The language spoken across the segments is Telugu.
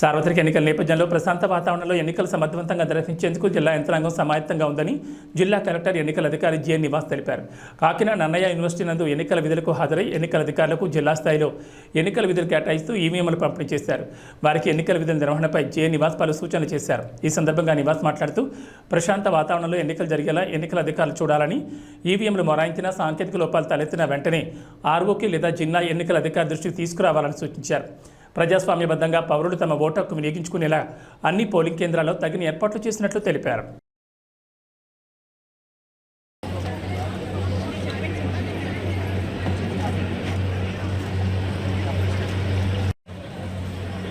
సార్వత్రిక ఎన్నికల నేపథ్యంలో ప్రశాంత వాతావరణంలో ఎన్నికలు సమర్థవంతంగా నిర్వహించేందుకు జిల్లా యంత్రాంగం సమాయత్తంగా ఉందని జిల్లా కలెక్టర్ ఎన్నికల అధికారి జిఎన్ నివాస్ తెలిపారు. కాకినాడ నన్నయ్య యూనివర్సిటీ నందు ఎన్నికల విధులకు హాజరై ఎన్నికల అధికారులకు జిల్లా స్థాయిలో ఎన్నికల విధులు కేటాయిస్తూ ఈవీఎంలు పంపిణీ చేశారు. వారికి ఎన్నికల విధుల నిర్వహణపై జిఎన్ నివాస్ పలు సూచనలు చేశారు. ఈ సందర్భంగా నివాస్ మాట్లాడుతూ ప్రశాంత వాతావరణంలో ఎన్నికలు జరిగేలా ఎన్నికల అధికారులు చూడాలని ఈవీఎంలు మొరాయించిన సాంకేతిక లోపాలు తలెత్తిన వెంటనే ఆర్ఓకి లేదా జిల్లా ఎన్నికల అధికారి దృష్టికి తీసుకురావాలని సూచించారు. ప్రజాస్వామ్యబద్ధంగా పౌరులు తమ ఓటు హక్కు వినియోగించుకునేలా అన్ని పోలింగ్ కేంద్రాల్లో తగిన ఏర్పాట్లు చేసినట్లు తెలిపారు.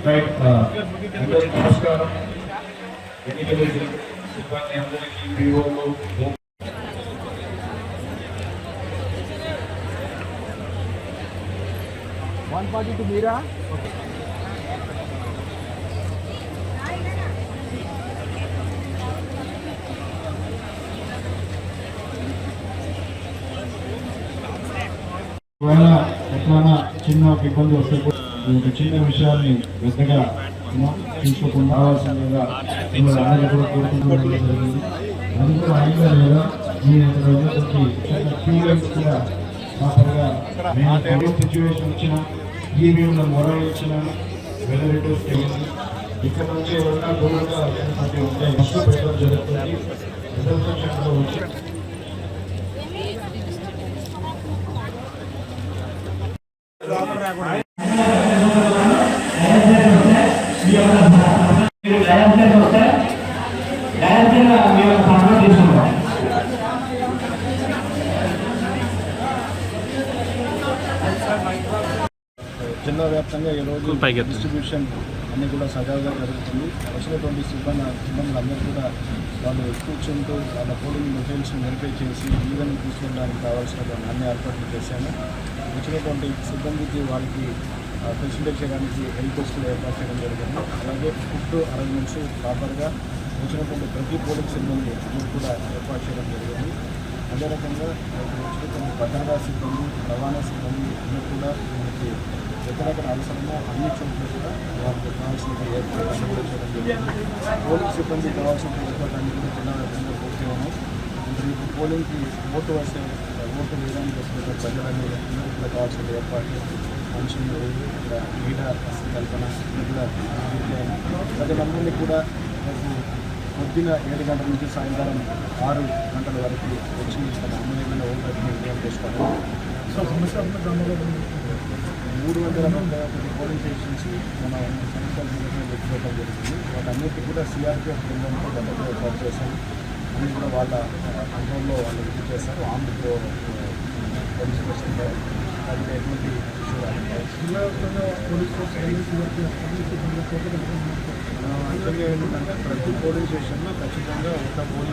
రైట్ అందరికీ నమస్కారం ఎన్నికల సిబ్బంది అందరికీ వివోలు వన్ ఫార్టీ టూ మీరా ఒకవేళ ఎట్లైనా చిన్న ఒక ఇబ్బంది వస్తే ఒక చిన్న విషయాన్ని పెద్దగా తీసుకోకుండా రావాల్సిందిగా మిమ్మల్ని కూడా జరిగింది అది కూడా లేదా? మీ ఇక్కడ కూడా ప్రాపర్గా మేము సిచ్యువేషన్ వచ్చిన ఈవీఎంల మొరలు ఇచ్చిన వెల్లడిటోస్ చేయండి ఇక్కడ నుంచి ఎవరైనా దూరంగా వెళ్ళినటువంటి ఉంటే ఫస్ట్ పెట్టడం జరుగుతుంది రిజర్వేషన్ సెంటర్లో వచ్చి జిల్లా వ్యాప్తంగా ఈరోజు డిస్ట్రిబ్యూషన్ అన్ని కూడా సజావుగా జరుగుతుంది. వచ్చినటువంటి సిబ్బంది సిబ్బందులు అందరూ కూడా వాళ్ళు కూర్చుంటూ వాళ్ళ పోలింగ్ మెటీరియల్స్ వెరిఫై చేసి ఈవెన్ తీసుకెళ్ళడానికి కావాల్సినటువంటి అన్ని ఏర్పాట్లు చేశాము. వచ్చినటువంటి సిబ్బందికి వాళ్ళకి ఫెసిలిటీ చేయడానికి హెల్త్ టెస్టులు ఏర్పాటు చేయడం జరిగింది. అలాగే ఫుడ్ అరేంజ్మెంట్స్ ప్రాపర్గా వచ్చినటువంటి ప్రతి పోలింగ్ సిబ్బంది కూడా ఏర్పాటు చేయడం జరిగింది. అదే రకంగా ఇప్పుడు భద్రతా సిబ్బంది రవాణా సిబ్బంది అన్నీ కూడా మనకి ఎక్కడెక్కడ అవసరమో అన్ని చోట్ల కూడా వాళ్ళకి కావాల్సిన ఏర్పాట్లు కూడా చేయడం పోలింగ్ సిబ్బంది కావాల్సిన ఏర్పాట్లన్నీ కూడా జిల్లా వ్యాప్తంగా పూర్తి ఉన్నాం ఇప్పుడు పోలింగ్కి ఓటు వేసే ఓటు వేయడానికి వస్తున్న ప్రజలన్నీ అందరూ కూడా కావాల్సిన ఏర్పాట్లు మనుషులు ఇక్కడ క్రీడా కల్పన ప్రజలందరినీ కూడా రేపు పొద్దున ఏడు గంటల నుంచి సాయంత్రం ఆరు గంటల వరకు వచ్చి తన అమూల్యమైన ఓట్లని వినియోగం చేసుకోవాలి మూడు వందల ముప్పై ఒకటి పోలింగ్ స్టేషన్స్ మన సంస్థల పెట్టుకోవడం జరుగుతుంది వాటన్నిటి కూడా సిఆర్పిఎఫ్ బృందంతో గతంలో ఏర్పాటు చేశాం అన్ని కూడా వాళ్ళ కంట్రోల్లో వాళ్ళు ఇది చేస్తారు ఆంధ్రప్రో పోలీస్ స్టేషన్ అది ఎటువంటి ఇష్యూ యాక్చువల్గా ఏంటంటే ప్రతి పోలింగ్ స్టేషన్లో ఖచ్చితంగా ఒక పోలింగ్